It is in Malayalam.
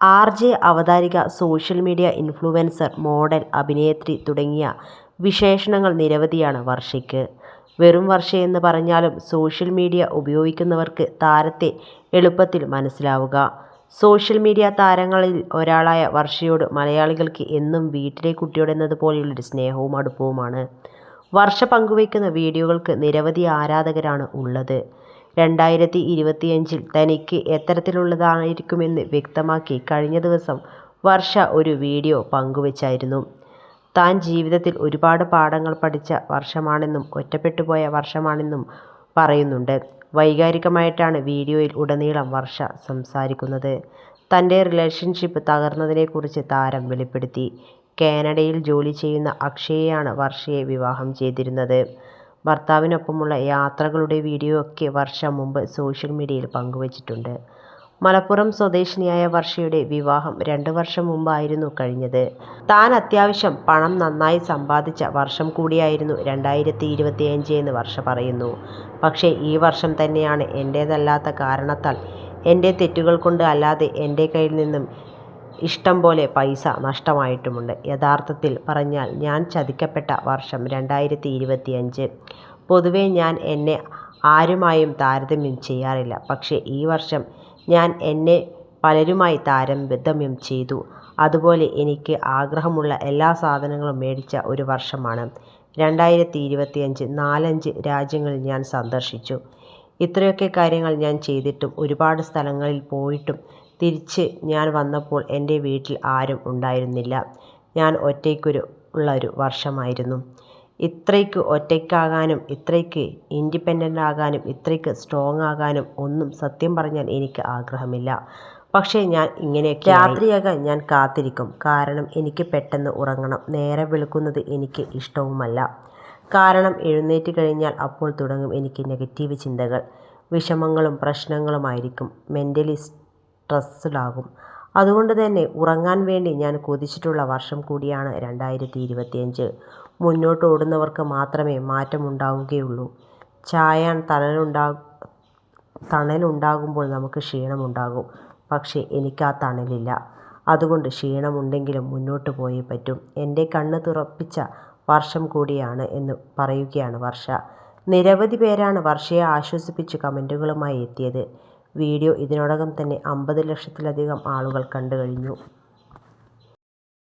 ആർ ജെ അവതാരിക സോഷ്യൽ മീഡിയ ഇൻഫ്ലുവൻസർ മോഡൽ അഭിനേത്രി തുടങ്ങിയ വിശേഷണങ്ങൾ നിരവധിയാണ് വർഷയ്ക്ക്. വെറും വർഷയെന്ന് പറഞ്ഞാലും സോഷ്യൽ മീഡിയ ഉപയോഗിക്കുന്നവർക്ക് താരത്തെ എളുപ്പത്തിൽ മനസ്സിലാവുക. സോഷ്യൽ മീഡിയ താരങ്ങളിൽ ഒരാളായ വർഷയോട് മലയാളികൾക്ക് എന്നും വീട്ടിലെ കുട്ടിയോട് എന്നതുപോലെയുള്ളൊരു സ്നേഹവും അടുപ്പവുമാണ്. വർഷ പങ്കുവയ്ക്കുന്ന വീഡിയോകൾക്ക് നിരവധി ആരാധകരാണ് ഉള്ളത്. രണ്ടായിരത്തി ഇരുപത്തിയഞ്ചിൽ തനിക്ക് എത്തരത്തിലുള്ളതായിരിക്കുമെന്ന് വ്യക്തമാക്കി കഴിഞ്ഞ ദിവസം വർഷ ഒരു വീഡിയോ പങ്കുവച്ചായിരുന്നു. താൻ ജീവിതത്തിൽ ഒരുപാട് പാഠങ്ങൾ പഠിച്ച വർഷമാണെന്നും ഒറ്റപ്പെട്ടുപോയ വർഷമാണെന്നും പറയുന്നുണ്ട്. വൈകാരികമായിട്ടാണ് വീഡിയോയിൽ ഉടനീളം വർഷ സംസാരിക്കുന്നത്. തന്റെ റിലേഷൻഷിപ്പ് തകർന്നതിനെക്കുറിച്ച് താരം വെളിപ്പെടുത്തി. കാനഡയിൽ ജോലി ചെയ്യുന്ന അക്ഷയയാണ് വർഷയെ വിവാഹം ചെയ്തിരുന്നത്. ഭർത്താവിനൊപ്പമുള്ള യാത്രകളുടെ വീഡിയോ ഒക്കെ വർഷം മുമ്പ് സോഷ്യൽ മീഡിയയിൽ പങ്കുവച്ചിട്ടുണ്ട്. മലപ്പുറം സ്വദേശിനിയായ വർഷയുടെ വിവാഹം രണ്ട് വർഷം മുമ്പായിരുന്നു കഴിഞ്ഞത്. താൻ അത്യാവശ്യം പണം നന്നായി സമ്പാദിച്ച വർഷം കൂടിയായിരുന്നു രണ്ടായിരത്തി ഇരുപത്തിയഞ്ച് എന്ന് വർഷ പറയുന്നു. പക്ഷേ ഈ വർഷം തന്നെയാണ് എന്റേതല്ലാത്ത കാരണത്താൽ എന്റെ തെറ്റുകൾ കൊണ്ട് അല്ലാതെ എന്റെ കയ്യിൽ നിന്നും ഇഷ്ടം പോലെ പൈസ നഷ്ടമായിട്ടുമുണ്ട്. യഥാർത്ഥത്തിൽ പറഞ്ഞാൽ ഞാൻ ചതിക്കപ്പെട്ട വർഷം രണ്ടായിരത്തി ഇരുപത്തിയഞ്ച് പൊതുവേ ഞാൻ എന്നെ ആരുമായും താരതമ്യം ചെയ്യാറില്ല. പക്ഷേ ഈ വർഷം ഞാൻ എന്നെ പലരുമായി താരതമ്യം ചെയ്തു. അതുപോലെ എനിക്ക് ആഗ്രഹമുള്ള എല്ലാ സാധനങ്ങളും മേടിച്ച ഒരു വർഷമാണ്. രണ്ടായിരത്തി ഇരുപത്തിയഞ്ച് നാലഞ്ച് രാജ്യങ്ങളിൽ ഞാൻ സന്ദർശിച്ചു. ഇത്രയൊക്കെ കാര്യങ്ങൾ ഞാൻ ചെയ്തിട്ടും ഒരുപാട് സ്ഥലങ്ങളിൽ പോയിട്ടും തിരിച്ച് ഞാൻ വന്നപ്പോൾ എന്റെ വീട്ടിൽ ആരും ഉണ്ടായിരുന്നില്ല. ഞാൻ ഒറ്റയ്ക്കൊരു ഉള്ളൊരു വർഷമായിരുന്നു. ഇത്രയ്ക്ക് ഒറ്റയ്ക്കാകാനും ഇത്രയ്ക്ക് ഇൻഡിപെൻഡന്റ് ആകാനും ഇത്രയ്ക്ക് സ്ട്രോങ് ആകാനും ഒന്നും സത്യം പറഞ്ഞാൽ എനിക്ക് ആഗ്രഹമില്ല. പക്ഷേ ഞാൻ ഇങ്ങനെയൊക്കെ രാത്രിയാകാൻ ഞാൻ കാത്തിരിക്കും. കാരണം എനിക്ക് പെട്ടെന്ന് ഉറങ്ങണം. നേരെ വിളിക്കുന്നത് എനിക്ക് ഇഷ്ടവുമല്ല. കാരണം എഴുന്നേറ്റ് കഴിഞ്ഞാൽ അപ്പോൾ തുടങ്ങും എനിക്ക് നെഗറ്റീവ് ചിന്തകൾ. വിഷമങ്ങളും പ്രശ്നങ്ങളുമായിരിക്കും. മെന്റലി സ്ട്രെസ്ഡാകും അതുകൊണ്ട് തന്നെ ഉറങ്ങാൻ വേണ്ടി ഞാൻ കൊതിച്ചിട്ടുള്ള വർഷം കൂടിയാണ് രണ്ടായിരത്തി ഇരുപത്തിയഞ്ച് മുന്നോട്ട് ഓടുന്നവർക്ക് മാത്രമേ മാറ്റമുണ്ടാവുകയുള്ളൂ. ചായാൻ തണലുണ്ടാ തണലുണ്ടാകുമ്പോൾ നമുക്ക് ക്ഷീണമുണ്ടാകും. പക്ഷേ എനിക്ക് ആ തണലില്ല. അതുകൊണ്ട് ക്ഷീണമുണ്ടെങ്കിലും മുന്നോട്ട് പോയേ പറ്റും. എന്റെ കണ്ണ് തുറപ്പിച്ച വർഷം കൂടിയാണ് എന്ന് പറയുകയാണ് വർഷ. നിരവധി പേരാണ് വർഷയെ ആശ്വസിപ്പിച്ച് കമന്റുകളുമായി എത്തിയത്. വീഡിയോ ഇതിനോടകം തന്നെ അമ്പത് ലക്ഷത്തിലധികം ആളുകൾ കണ്ടു കഴിഞ്ഞു